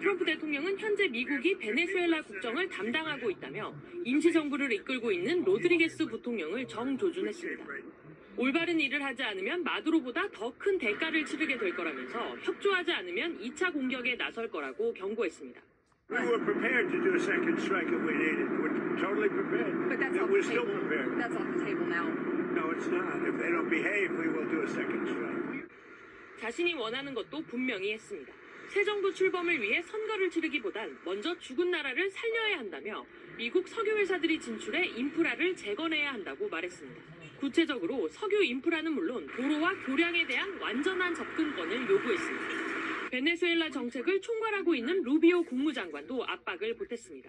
트럼프 대통령은 현재 미국이 베네수엘라 국정을 담당하고 있다며 임시정부를 이끌고 있는 로드리게스 부통령을 정조준했습니다. 올바른 일을 하지 않으면 마두로보다 더 큰 대가를 치르게 될 거라면서 협조하지 않으면 2차 공격에 나설 거라고 경고했습니다. We were prepared to do a second strike if we needed. We're totally prepared. But that's off we're the still table. prepared. That's off the table now. No, it's not. If they don't behave, we will do a second strike. 자신이 원하는 것도 분명히 했습니다. 새 정부 출범을 위해 선거를 치르기보단 먼저 죽은 나라를 살려야 한다며 미국 석유 회사들이 진출해 인프라를 재건해야 한다고 말했습니다. 구체적으로 석유 인프라는 물론 도로와 교량에 대한 완전한 접근권을 요구했습니다. 베네수엘라 정책을 총괄하고 있는 루비오 국무장관도 압박을 보탰습니다.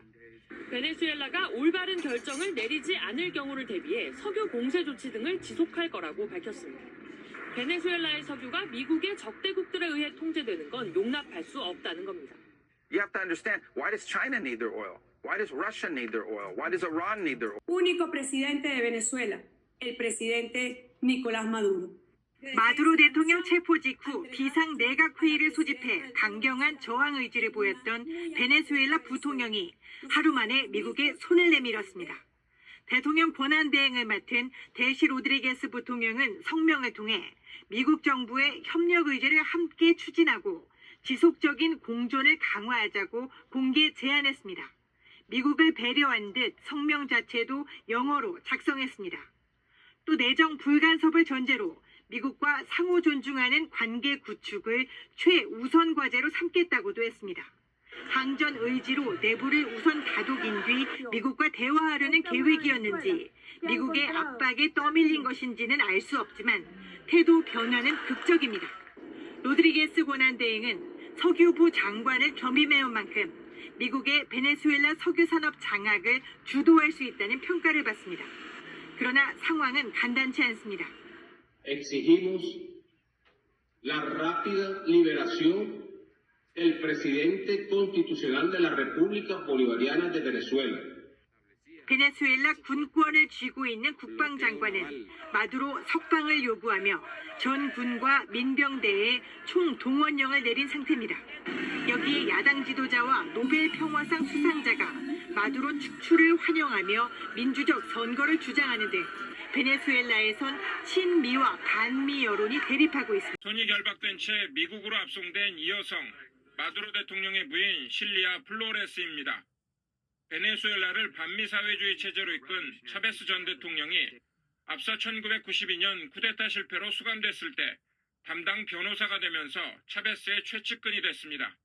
베네수엘라가 올바른 결정을 내리지 않을 경우를 대비해 석유 공세 조치 등을 지속할 거라고 밝혔습니다. 베네수엘라의 석유가 미국의 적대국들에 의해 통제되는 건 용납할 수 없다는 겁니다. You have to understand why does China need their oil? Why does Russia need their oil? Why does Iran need their oil? único presidente de Venezuela, el presidente Nicolás Maduro. 마두로 대통령 체포 직후 비상 내각 회의를 소집해 강경한 저항 의지를 보였던 베네수엘라 부통령이 하루 만에 미국에 손을 내밀었습니다. 대통령 권한 대행을 맡은 데시 로드리게스 부통령은 성명을 통해 미국 정부의 협력 의지를 함께 추진하고 지속적인 공존을 강화하자고 공개 제안했습니다. 미국을 배려한 듯 성명 자체도 영어로 작성했습니다. 또 내정 불간섭을 전제로 미국과 상호 존중하는 관계 구축을 최우선 과제로 삼겠다고도 했습니다. 항전 의지로 내부를 우선 다독인 뒤 미국과 대화하려는 계획이었는지 미국의 압박에 떠밀린 것인지는 알 수 없지만 태도 변화는 극적입니다. 로드리게스 권한대행은 석유부 장관을 겸임해온 만큼 미국의 베네수엘라 석유 산업 장악을 주도할 수 있다는 평가를 받습니다. 그러나 상황은 간단치 않습니다. exigimos la rápida liberación del presidente constitucional de la República Bolivariana de Venezuela. 베네수엘라 군권을 쥐고 있는 국방장관은 마두로 석방을 요구하며 전 군과 민병대에 총 동원령을 내린 상태입니다. 여기에 야당 지도자와 노벨 평화상 수상자가 마두로 축출을 환영하며 민주적 선거를 주장하는 등 베네수엘라에선 친미와 반미 여론이 대립하고 있습니다. 손이 결박된 채 미국으로 압송된 이 여성 마두로 대통령의 부인 실리아 플로레스입니다. 베네수엘라를 반미 사회주의 체제로 이끈 차베스 전 대통령이 앞서 1992년 쿠데타 실패로 수감됐을 때 담당 변호사가 되면서 차베스의 최측근이 됐습니다.